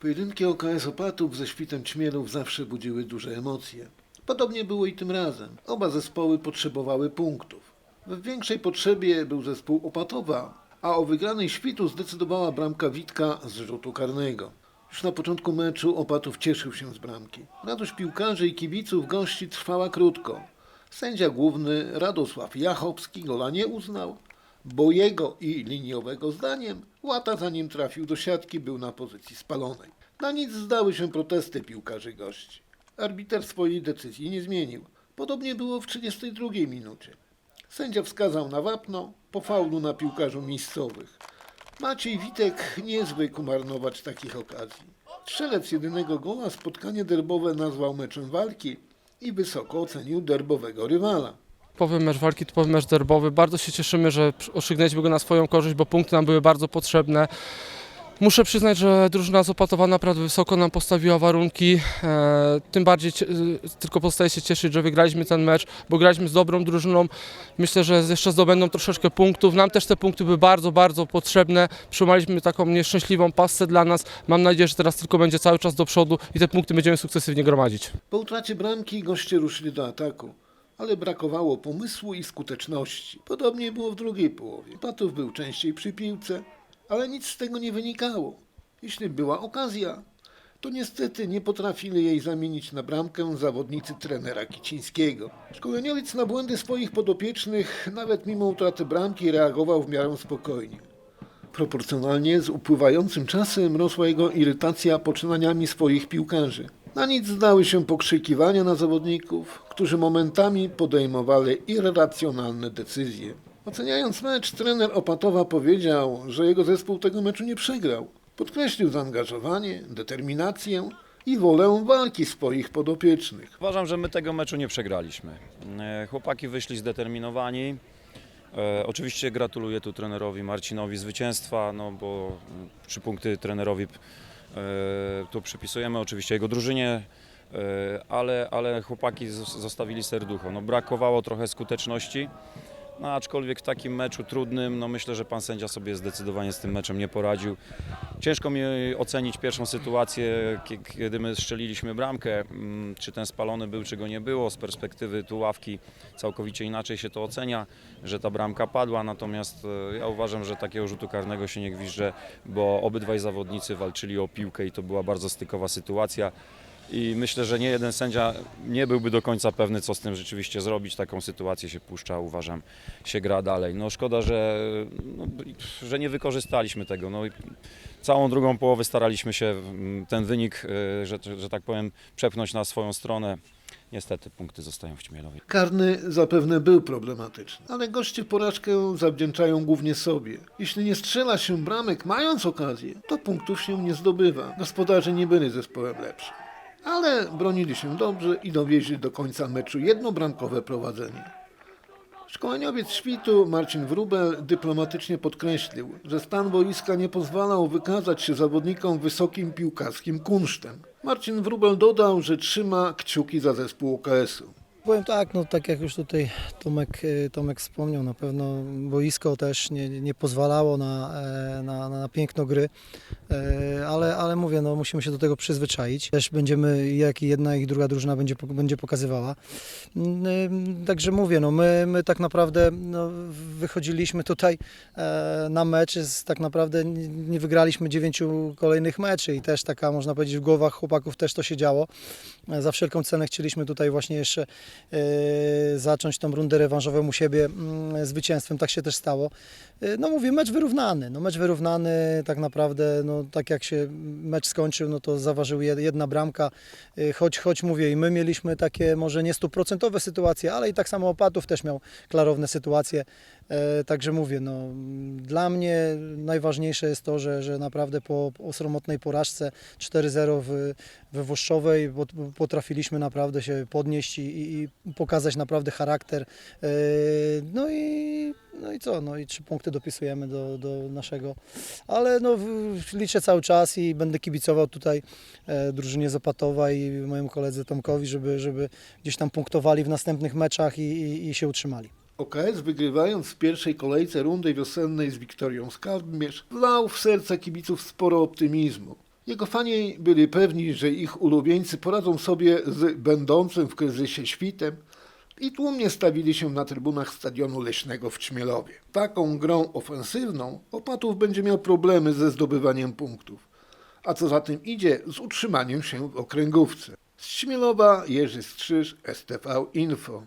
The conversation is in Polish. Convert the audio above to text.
Pojedynki OKS Opatów ze świtem Ćmielów zawsze budziły duże emocje. Podobnie było i tym razem. Oba zespoły potrzebowały punktów. W większej potrzebie był zespół Opatowa, a o wygranej świtu zdecydowała bramka Witka z rzutu karnego. Już na początku meczu Opatów cieszył się z bramki. Radość piłkarzy i kibiców gości trwała krótko. Sędzia główny Radosław Jachowski gola nie uznał, bo jego i liniowego zdaniem łata zanim trafił do siatki był na pozycji spalonej. Na nic zdały się protesty piłkarzy gości. Arbiter swojej decyzji nie zmienił. Podobnie było w 32 minucie. Sędzia wskazał na wapno po faulu na piłkarzu miejscowych. Maciej Witek nie zwykł marnować takich okazji. Strzelec jedynego gola spotkanie derbowe nazwał meczem walki i wysoko ocenił derbowego rywala. Typowy mecz walki, typowy mecz derbowy. Bardzo się cieszymy, że osiągnęliśmy go na swoją korzyść, bo punkty nam były bardzo potrzebne. Muszę przyznać, że drużyna z naprawdę wysoko nam postawiła warunki. E, tym bardziej e, tylko pozostaje się cieszyć, że wygraliśmy ten mecz, bo graliśmy z dobrą drużyną. Myślę, że jeszcze zdobędą troszeczkę punktów. Nam też te punkty były bardzo, bardzo potrzebne. Trzymaliśmy taką nieszczęśliwą pasę dla nas. Mam nadzieję, że teraz tylko będzie cały czas do przodu i te punkty będziemy sukcesywnie gromadzić. Po utracie bramki goście ruszyli do ataku, ale brakowało pomysłu i skuteczności. Podobnie było w drugiej połowie. Patów był częściej przy piłce, ale nic z tego nie wynikało. Jeśli była okazja, to niestety nie potrafili jej zamienić na bramkę zawodnicy trenera Kicińskiego. Szkoleniowiec na błędy swoich podopiecznych, nawet mimo utraty bramki, reagował w miarę spokojnie. Proporcjonalnie z upływającym czasem rosła jego irytacja poczynaniami swoich piłkarzy. Na nic zdały się pokrzykiwania na zawodników, którzy momentami podejmowali irracjonalne decyzje. Oceniając mecz, trener Opatowa powiedział, że jego zespół tego meczu nie przegrał. Podkreślił zaangażowanie, determinację i wolę walki swoich podopiecznych. Uważam, że my tego meczu nie przegraliśmy. E, Chłopaki wyszli zdeterminowani. E, oczywiście gratuluję tu trenerowi Marcinowi zwycięstwa, no bo trzy punkty trenerowi tu przypisujemy, oczywiście jego drużynie, e, ale, ale chłopaki zos- zostawili serducho. No, brakowało trochę skuteczności. No, aczkolwiek w takim meczu trudnym, no myślę, że pan sędzia sobie zdecydowanie z tym meczem nie poradził. Ciężko mi ocenić pierwszą sytuację, kie- kiedy my strzeliliśmy bramkę, mm, czy ten spalony był, czy go nie było. Z perspektywy tu ławki całkowicie inaczej się to ocenia, że ta bramka padła, natomiast e, ja uważam, że takiego rzutu karnego się nie gwizdże, bo obydwaj zawodnicy walczyli o piłkę i to była bardzo stykowa sytuacja. I myślę, że nie jeden sędzia nie byłby do końca pewny, co z tym rzeczywiście zrobić. Taką sytuację się puszcza, uważam, się gra dalej. No szkoda, że, no, że nie wykorzystaliśmy tego. No, całą drugą połowę staraliśmy się mm, ten wynik, y, że, że tak powiem, przepchnąć na swoją stronę. Niestety punkty zostają w Ćmielowie. Karny zapewne był problematyczny, ale goście porażkę zawdzięczają głównie sobie. Jeśli nie strzela się bramek mając okazję, to punktów się nie zdobywa. Gospodarze nie byli zespołem lepszym. Ale bronili się dobrze i dowieźli do końca meczu jednobramkowe prowadzenie. Szkoleniowiec świtu Marcin Wrubel dyplomatycznie podkreślił, że stan boiska nie pozwalał wykazać się zawodnikom wysokim piłkarskim kunsztem. Marcin Wrubel dodał, że trzyma kciuki za zespół OKS-u. Powiem tak, no tak jak już tutaj Tomek, e, Tomek wspomniał, na pewno boisko też nie, nie pozwalało na, e, na, na piękno gry, e, ale, ale mówię, no musimy się do tego przyzwyczaić. Też będziemy, jak i jedna i druga drużyna będzie, będzie pokazywała. Mm, Także mówię, no my, my tak naprawdę no, wychodziliśmy tutaj e, na mecz, tak naprawdę nie wygraliśmy dziewięciu kolejnych meczy i też taka można powiedzieć w głowach chłopaków też to się działo. Za wszelką cenę chcieliśmy tutaj właśnie jeszcze zacząć tą rundę rewanżową u siebie mm, zwycięstwem, tak się też stało. E, No mówię, mecz wyrównany, no mecz wyrównany, tak naprawdę, no tak jak się mecz skończył, no to zaważył jed- jedna bramka, E, choć, choć mówię i my mieliśmy takie może nie stuprocentowe sytuacje, ale i tak samo Opatów też miał klarowne sytuacje, E, Także mówię, no, dla mnie najważniejsze jest to, że, że naprawdę po, po sromotnej porażce 4-0 w, we Włoszczowej pot- potrafiliśmy naprawdę się podnieść i, i, pokazać naprawdę charakter. E, No i, no i co? No i trzy punkty dopisujemy do, do naszego. Ale no, liczę cały czas i będę kibicował tutaj e, drużynie Zapatowa i mojemu koledze Tomkowi, żeby, żeby gdzieś tam punktowali w następnych meczach i, i, i się utrzymali. OKS wygrywając w pierwszej kolejce rundy wiosennej z Wiktorią Skarbmierz wlał w serca kibiców sporo optymizmu. Jego fani byli pewni, że ich ulubieńcy poradzą sobie z będącym w kryzysie świtem i tłumnie stawili się na trybunach stadionu leśnego w Ćmielowie. Taką grą ofensywną Opatów będzie miał problemy ze zdobywaniem punktów, a co za tym idzie z utrzymaniem się w okręgówce. Z Ćmielowa Jerzy Strzyż, STV Info.